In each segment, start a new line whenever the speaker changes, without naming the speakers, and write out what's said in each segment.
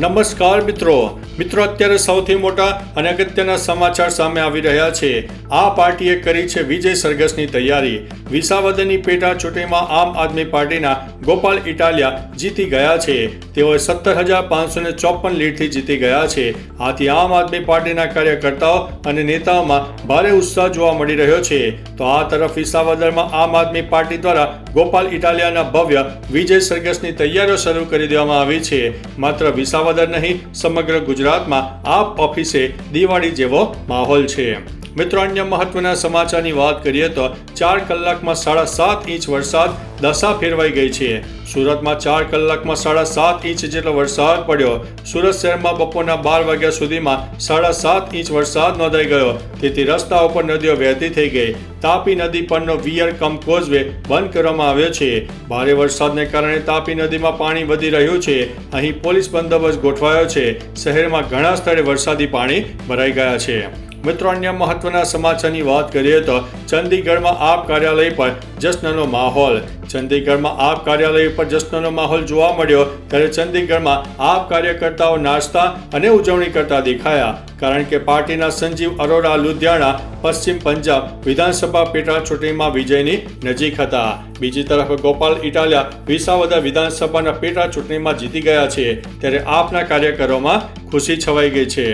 નમસ્કાર મિત્રો. મિત્રો, અત્યારે સૌથી મોટા અને અગત્યના સમાચાર સામે આવી રહ્યા છે. આ પાર્ટીએ કરી છે વિજય સરઘસની તૈયારી. વિસાવદરની પેટા ચૂંટણીમાં આમ આદમી પાર્ટીના ગોપાલ ઇટાલિયા જીતી ગયા છે. તેઓએ સત્તર હજાર પાંચસો ને ચોપન લીડથી જીતી ગયા છે. આથી આમ આદમી પાર્ટીના કાર્યકર્તાઓ અને નેતાઓમાં ભારે ઉત્સાહ જોવા મળી રહ્યો છે. તો આ તરફ વિસાવદરમાં આમ આદમી પાર્ટી દ્વારા ગોપાલ ઇટાલિયાના ભવ્ય વિજય સરઘસની તૈયારીઓ શરૂ કરી દેવામાં આવી છે. માત્ર વિસાવદર નહીં, સમગ્ર ગુજરાતમાં આપ ઓફિસે દિવાળી જેવો માહોલ છે. મિત્રો, અન્ય મહત્વના સમાચારની વાત કરીએ તો ચાર કલાકમાં સાડા સાત ઇંચ વરસાદ દશા ફેરવાઈ ગઈ છે. સુરતમાં ચાર કલાકમાં સાડા સાત ઇંચ જેટલો વરસાદ પડ્યો. સુરત શહેરમાં બપોરના બાર વાગ્યા સુધીમાં સાડા સાત ઇંચ વરસાદ નોંધાઈ ગયો. તેથી રસ્તા ઉપર નદીઓ વહેતી થઈ ગઈ. તાપી નદી પરનો વિયર કમ કોઝવે બંધ કરવામાં આવ્યો છે. ભારે વરસાદને કારણે તાપી નદીમાં પાણી વધી રહ્યું છે. અહીં પોલીસ બંદોબસ્ત ગોઠવાયો છે. શહેરમાં ઘણા સ્થળે વરસાદી પાણી ભરાઈ ગયા છે. મિત્રો, અન્ય મહત્વના સમાચારની વાત કરીએ તો ચંદીગઢમાં આપ કાર્યાલય પર જશ્નનો માહોલ. ચંદીગઢમાં આપ કાર્યાલય પર જશ્નનો માહોલ જોવા મળ્યો, ત્યારે ચંદીગઢમાં આપ કાર્યકર્તાઓ નાચતા અને ઉજવણી કરતા દેખાયા. કારણ કે પાર્ટીના સંજીવ અરોરા લુધિયાણા પશ્ચિમ પંજાબ વિધાનસભા પેટા ચૂંટણીમાં વિજયની નજીક હતા. બીજી તરફ ગોપાલ ઇટાલિયા વિસાવદા વિધાનસભાના પેટા ચૂંટણીમાં જીતી ગયા છે, ત્યારે આપના કાર્યકરોમાં ખુશી છવાઈ ગઈ છે.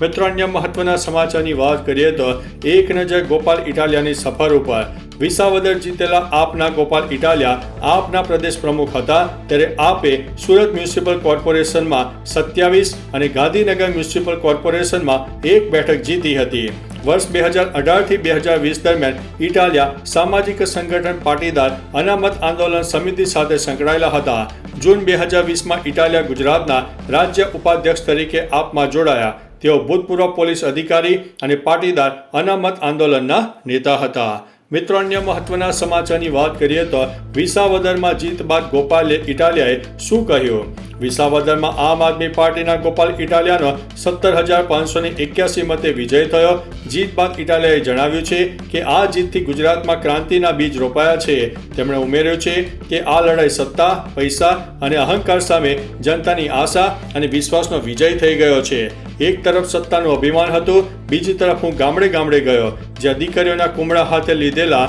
મિત્રો, અન્ય મહત્વના સમાચારની વાત કરીએ તો એક નજર ગોપાલ ઇટાલિયાની સફર ઉપર. વિસાવદર જીતેલા આપના ગોપાલ ઇટાલિયા આપના પ્રદેશ પ્રમુખ હતા. ત્યારે આપે સુરત મ્યુનિસિપલ કોર્પોરેશનમાં સત્યાવીસ અને ગાંધીનગર મ્યુનિસિપલ કોર્પોરેશનમાં એક બેઠક જીતી હતી. વર્ષ બે હજાર અઢારથી બે હજાર વીસ દરમિયાન ઇટાલિયા સામાજિક સંગઠન પાટીદાર અનામત આંદોલન સમિતિ સાથે સંકળાયેલા હતા. જૂન બે હજાર વીસમાં ઇટાલિયા ગુજરાતના રાજ્ય ઉપાધ્યક્ષ તરીકે આપમાં જોડાયા. તેઓ ભૂતપૂર્વ પોલીસ અધિકારી અને પાટીદાર અનામત આંદોલનના નેતા હતા. મિત્રો અન્ય મહત્વના સમાચારની વાત કરીએ તો વિસાવદરમાં જીત બાદ ગોપાલે ઇટાલિયાએ શું કહ્યું? વિસાવદરમાં આમ આદમી પાર્ટીના ગોપાલ ઇટાલિયાનો સત્તર હજાર પાંચસો એક્યાસી મતે વિજય થયો. જીત બાદ ઇટાલિયાએ જણાવ્યું છે કે આ જીતથી ગુજરાતમાં ક્રાંતિના બીજ રોપાયા છે. તેમણે ઉમેર્યું છે કે આ લડાઈ સત્તા, પૈસા અને અહંકાર સામે જનતાની આશા અને વિશ્વાસનો વિજય થઈ ગયો છે. એક તરફ સત્તાનું અભિમાન હતું, બીજી તરફ હું ગામડે ગામડે ગયો, જ્યાં દીકરીઓના કુમળા હાથે લીધેલા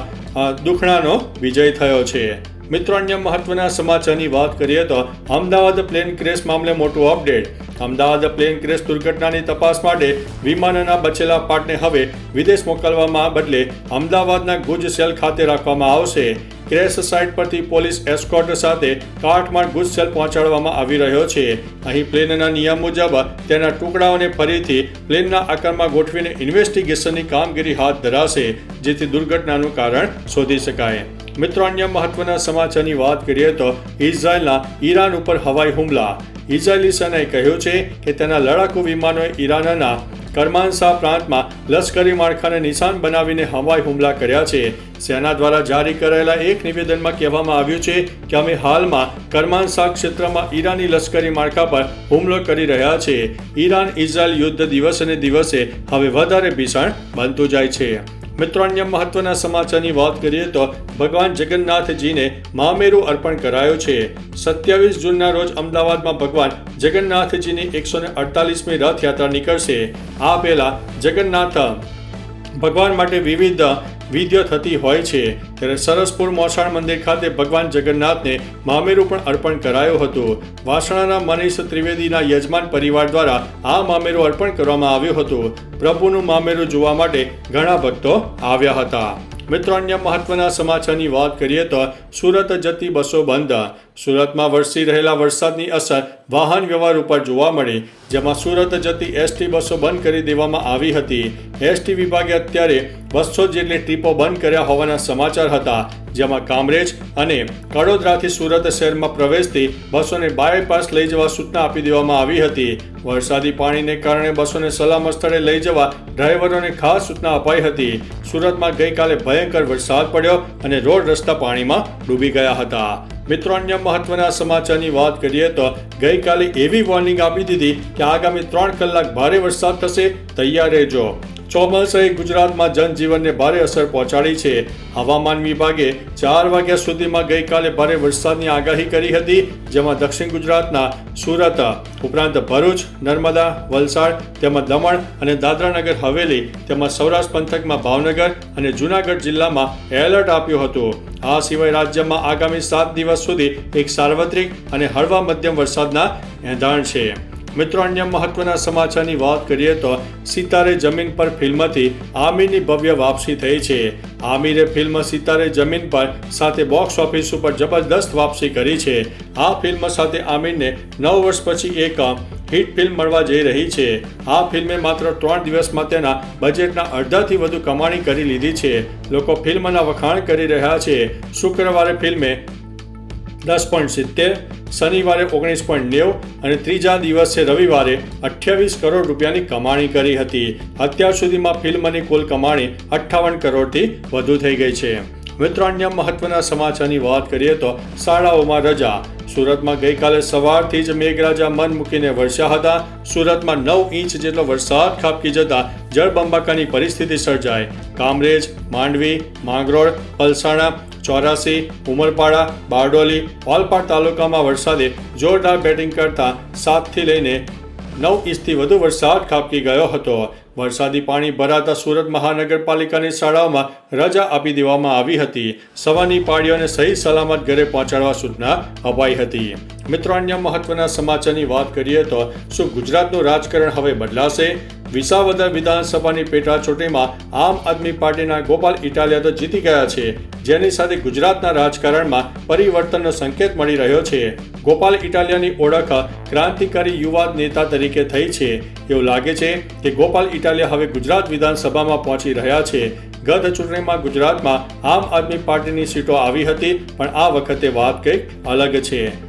દુખણાનો વિજય થયો છે. મિત્રો, અન્ય મહત્વના સમાચારની વાત કરીએ તો અમદાવાદ પ્લેન ક્રેશ મામલે મોટું અપડેટ. અમદાવાદ પ્લેન ક્રેશ દુર્ઘટનાની તપાસ માટે વિમાનના બચેલા પાર્ટને હવે વિદેશ મોકલવામાં બદલે અમદાવાદના ગુજ સેલ ખાતે રાખવામાં આવશે. ક્રેશ સાઇટ પરથી પોલીસ એસ્કોર્ટ સાથે કાઠમાળ ગુજ સેલ પહોંચાડવામાં આવી રહ્યો છે. અહીં પ્લેનના નિયમ મુજબ તેના ટુકડાઓને ફરીથી પ્લેનના આકારમાં ગોઠવીને ઇન્વેસ્ટિગેશનની કામગીરી હાથ ધરાશે, જેથી દુર્ઘટનાનું કારણ શોધી શકાય. મિત્રો, અન્ય મહત્વના સમાચારની વાત કરીએ તો ઇઝરાયલના ઈરાન ઉપર હવાઈ હુમલા. ઇઝરાયેલી સેનાએ કહ્યું છે કે તેના લડાકુ વિમાનોએ ઈરાનના કરમાનસા પ્રાંતમાં લશ્કરી માળખાને નિશાન બનાવીને હવાઈ હુમલા કર્યા છે. સેના દ્વારા જારી કરાયેલા એક નિવેદનમાં કહેવામાં આવ્યું છે કે અમે હાલમાં કરમાનસા ક્ષેત્રમાં ઈરાની લશ્કરી માળખા પર હુમલો કરી રહ્યા છે. ઈરાન ઇઝરાયલ યુદ્ધ દિવસે દિવસે હવે વધારે ભીષણ બનતું જાય છે. મિત્રો, અન્ય મહત્વના સમાચારની વાત કરીએ તો ભગવાન જગન્નાથજીને મામેરું અર્પણ કરાયો છે. સત્યાવીસ જૂનના રોજ અમદાવાદમાં ભગવાન જગન્નાથજીની એકસો ને અડતાલીસમી રથયાત્રા નીકળશે. આ પહેલા જગન્નાથ ભગવાન માટે વિવિધ વિધિઓ થતી હોય છે. ત્યારે સરસપુર મોસાળ મંદિર ખાતે ભગવાન જગન્નાથને મામેરું પણ અર્પણ કરાયું હતું. વાસણાના મનીષ ત્રિવેદીના યજમાન પરિવાર દ્વારા આ મામેરું અર્પણ કરવામાં આવ્યું હતું. પ્રભુનું મામેરું જોવા માટે ઘણા ભક્તો આવ્યા હતા. મિત્રો, અન્ય મહત્વના સમાચારની વાત કરીએ તો સુરત જતી બસો બંધ. સુરતમાં વરસી રહેલા વરસાદની અસર વાહન વ્યવહાર ઉપર જોવા મળી, જેમાં સુરત જતી એસટી બસો બંધ કરી દેવામાં આવી હતી. એસટી વિભાગે અત્યારે બસો જેટલી ટ્રીપો બંધ કર્યા હોવાના સમાચાર હતા. જેમાં કામરેજ અને કડોદરાથી સુરત શહેરમાં પ્રવેશતી બસોને બાયપાસ લઈ જવા સૂચના આપી દેવામાં આવી હતી. વરસાદી પાણીને કારણે બસોને સલામત સ્થળે લઈ જવા ડ્રાઈવરોને ખાસ સૂચના અપાઈ હતી. સુરતમાં ગઈકાલે ભયંકર વરસાદ પડ્યો અને રોડ રસ્તા પાણીમાં ડૂબી ગયા હતા. મિત્રો, અન્ય મહત્વના સમાચારની વાત કરીએ તો ગઈકાલે એવી વોર્નિંગ આપી દીધી કે આગામી ત્રણ કલાક ભારે વરસાદ થશે. તૈયાર રહેજો. ચોમાસાએ ગુજરાતમાં જનજીવનને ભારે અસર પહોંચાડી છે. હવામાન વિભાગે ચાર વાગ્યા સુધીમાં ગઈકાલે ભારે વરસાદની આગાહી કરી હતી, જેમાં દક્ષિણ ગુજરાતના સુરત, ઉપરાંત ભરૂચ, નર્મદા, વલસાડ, તેમજ દમણ અને દાદરાનગર હવેલી, તેમજ સૌરાષ્ટ્ર પંથકમાં ભાવનગર અને જૂનાગઢ જિલ્લામાં એલર્ટ આપ્યું હતું. આ સિવાય રાજ્યમાં આગામી સાત દિવસ સુધી એક સાર્વત્રિક અને હળવા મધ્યમ વરસાદના એંધાણ છે. મિત્રો, અન્ય મહત્વના સમાચારની વાત કરીએ તો સિતારે જમીન પર ફિલ્મથી આમિરની ભવ્ય વાપસી થઈ છે. આમિરે ફિલ્મ સિતારે જમીન પર સાથે બોક્સ ઓફિસ ઉપર જબરદસ્ત વાપસી કરી છે. આ ફિલ્મ સાથે આમિરને નવ વર્ષ પછી એક હિટ ફિલ્મ મળવા જઈ રહી છે. આ ફિલ્મે માત્ર ત્રણ દિવસમાં તેના બજેટના અડધાથી વધુ કમાણી કરી લીધી છે. લોકો ફિલ્મના વખાણ કરી રહ્યા છે. શુક્રવારે ફિલ્મે દસ પોઈન્ટ સિત્તેર, શનિવારે ઓગણીસ પોઈન્ટ નેવું અને ત્રીજા દિવસે રવિવારે અઠ્યાવીસ કરોડ રૂપિયાની કમાણી કરી હતી. અત્યાર સુધીમાં ફિલ્મની કુલ કમાણી અઠ્ઠાવન કરોડથી વધુ થઈ ગઈ છે. મિત્રો, અન્ય મહત્વના સમાચારની વાત કરીએ તો શાળાઓમાં રજા. સુરતમાં ગઈકાલે સવારથી જ મેઘરાજા મન મૂકીને વરસ્યા હતા. સુરતમાં નવ ઇંચ જેટલો વરસાદ ખાબકી જતા જળબંબાકાની પરિસ્થિતિ સર્જાઈ. કામરેજ, માંડવી, માંગરોળ, પલસાણા, ચોરાસી, ઉમરપાડા, બારડોલી ઓલપાડ તાલુકામાં વરસાદે જોરદાર બેટિંગ કરતા સાતથી લઈને નવ ઇંચથી વધુ વરસાદ ખાબકી ગયો હતો. વરસાદી પાણી ભરાતા સુરત મહાનગરપાલિકાની શાળાઓમાં રજા આપી દેવામાં આવી હતી. સવારની પાળીઓને સહી સલામત ઘરે પહોંચાડવા સૂચના અપાઈ હતી. મિત્રો, અન્ય મહત્વના સમાચારની વાત કરીએ તો શું ગુજરાતનું રાજકારણ હવે બદલાશે? વિસાવદર વિધાનસભાની પેટા ચૂંટણીમાં આમ આદમી પાર્ટીના ગોપાલ ઇટાલિયા તો જીતી ગયા છે. જેની સાથે ગુજરાતના રાજકારણમાં પરિવર્તનનો સંકેત મળી રહ્યો છે. ગોપાલ ઇટાલિયાની ઓળખ ક્રાંતિકારી યુવા નેતા તરીકે થઈ છે. એવું લાગે છે કે ગોપાલ ઇટાલિયા હવે ગુજરાત વિધાનસભામાં પહોંચી રહ્યા છે. ગત ચૂંટણીમાં ગુજરાતમાં આમ આદમી પાર્ટીની સીટો આવી હતી, પણ આ વખતે વાત કંઈક અલગ છે.